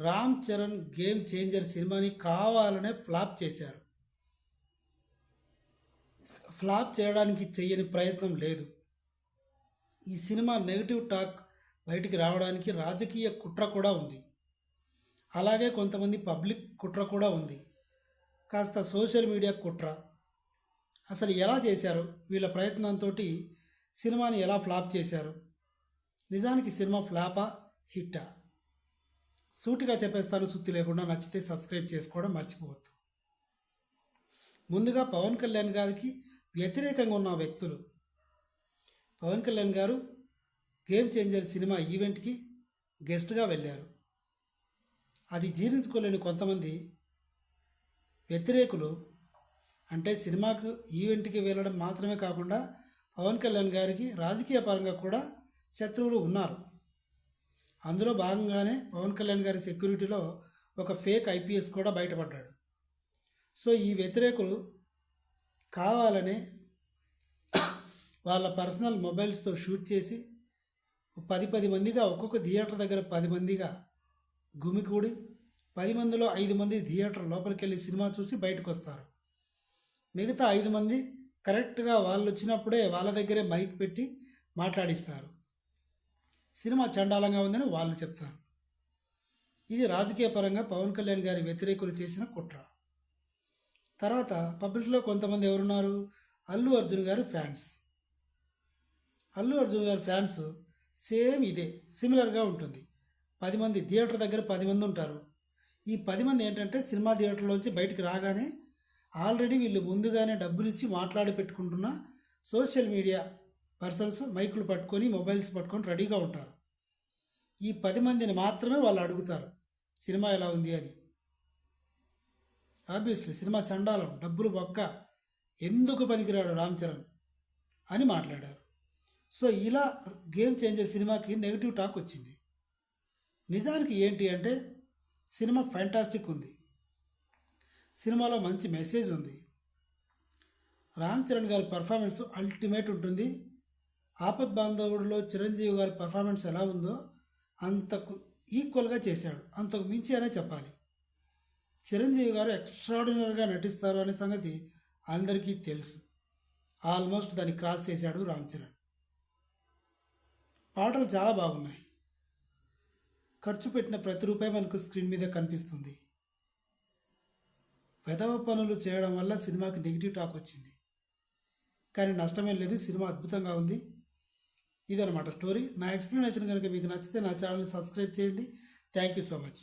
Ram Charan game changer సినిమాని కావాలనే flop చేశారు. ఫ్లాప్ చేయడానికి చెయ్యని ప్రయత్నం లేదు. ఈ సినిమా నెగిటివ్ టాక్ బయటికి రావడానికి రాజకీయ కుట్ర కూడా ఉంది. అలాగే కొంతమంది పబ్లిక్ కుట్ర కూడా ఉంది. కాస్త సోషల్ మీడియా కుట్ర. అసలు ఎలా చేశారు? వీళ్ళ ప్రయత్నంతో సినిమాని ఎలా ఫ్లాప్ చేశారు? నిజానికి సినిమా ఫ్లాపా? హిట్టా? సూటిగా చెప్పేస్తాను సుత్తి లేకుండా నచ్చితే సబ్స్క్రైబ్ చేసుకోవడం మర్చిపోవద్దు. ముందుగా పవన్ కళ్యాణ్ గారికి వ్యతిరేకంగా ఉన్న వ్యక్తులు. పవన్ కళ్యాణ్ గారు గేమ్ చేంజర్ సినిమా ఈవెంట్కి గెస్ట్గా వెళ్ళారు. అది జీర్ణించుకోలేని కొంతమంది వ్యతిరేకులు. అంటే సినిమాకు ఈవెంట్కి వెళ్ళడం మాత్రమే కాకుండా పవన్ కళ్యాణ్ గారికి రాజకీయ పరంగా కూడా శత్రువులు ఉన్నారు. అందులో భాగంగానే పవన్ కళ్యాణ్ గారి సెక్యూరిటీలో ఒక ఫేక్ ఐపీఎస్ కూడా బయటపడ్డాడు. సో ఈ వ్యతిరేకులు కావాలనే వాళ్ళ పర్సనల్ మొబైల్స్తో షూట్ చేసి పది పది మందిగా ఒక్కొక్క థియేటర్ దగ్గర పది మందిగా గుమికూడి పది మందిలో ఐదు మంది థియేటర్ లోపలికి వెళ్ళి సినిమా చూసి బయటకు వస్తారు మిగతా ఐదు మంది కరెక్ట్గా వాళ్ళు వచ్చినప్పుడే వాళ్ళ దగ్గరే మైక్ పెట్టి మాట్లాడిస్తారు. సినిమా చండాలంగా ఉందని వాళ్ళు చెప్తారు. ఇది రాజకీయ పరంగా పవన్ కళ్యాణ్ గారి వ్యతిరేకులు చేసిన కుట్ర. తర్వాత పబ్లిక్లో కొంతమంది ఎవరున్నారు? అల్లు అర్జున్ గారి ఫ్యాన్స్. అల్లు అర్జున్ గారి ఫ్యాన్స్ సేమ్ ఇదే సిమిలర్గా ఉంటుంది. పది మంది థియేటర్ దగ్గర పది మంది ఉంటారు. ఈ పది మంది ఏంటంటే సినిమా థియేటర్లోంచి బయటికి రాగానే ఆల్రెడీ వీళ్ళు ముందుగానే డబ్బులు ఇచ్చి మాట్లాడి పెట్టుకుంటున్న సోషల్ మీడియా పర్సన్స్ మైకులు పట్టుకొని మొబైల్స్ పట్టుకొని రెడీగా ఉంటారు. ఈ పది మందిని మాత్రమే వాళ్ళు అడుగుతారు సినిమా ఎలా ఉంది? అని. ఆబ్వియస్లీ సినిమా చండాలం డబ్బులు బొక్క ఎందుకు పనికిరాడు రామ్ చరణ్ అని మాట్లాడారు. సో ఇలా గేమ్ చేంజర్ సినిమాకి నెగిటివ్ టాక్ వచ్చింది. నిజానికి ఏంటి అంటే సినిమా ఫ్యాంటాస్టిక్ ఉంది. సినిమాలో మంచి మెసేజ్ ఉంది. రామ్ చరణ్ గారి పర్ఫార్మెన్స్ అల్టిమేట్ ఉంటుంది. ఆపద్ బాంధవుడిలో చిరంజీవి గారి పర్ఫార్మెన్స్ ఎలా ఉందో అంతకు ఈక్వల్గా చేశాడు. అంతకు మించి అనే చెప్పాలి. చిరంజీవి గారు ఎక్స్ట్రాడినరీగా నటిస్తారు అనే సంగతి అందరికీ తెలుసు. ఆల్మోస్ట్ దాన్ని క్రాస్ చేశాడు రామ్ చరణ్. పాటలు చాలా బాగున్నాయి. ఖర్చు పెట్టిన ప్రతి రూపాయి మనకు స్క్రీన్ మీద కనిపిస్తుంది. వెధవ పనులు చేయడం వల్ల సినిమాకి నెగిటివ్ టాక్ వచ్చింది. కానీ నష్టమేం లేదు సినిమా అద్భుతంగా ఉంది. ఇదనమాట స్టోరీ. నా ఎక్స్ప్లెనేషన్ కనుక మీకు నచ్చితే నా ఛానల్ని సబ్స్క్రైబ్ చేయండి. Thank you so much.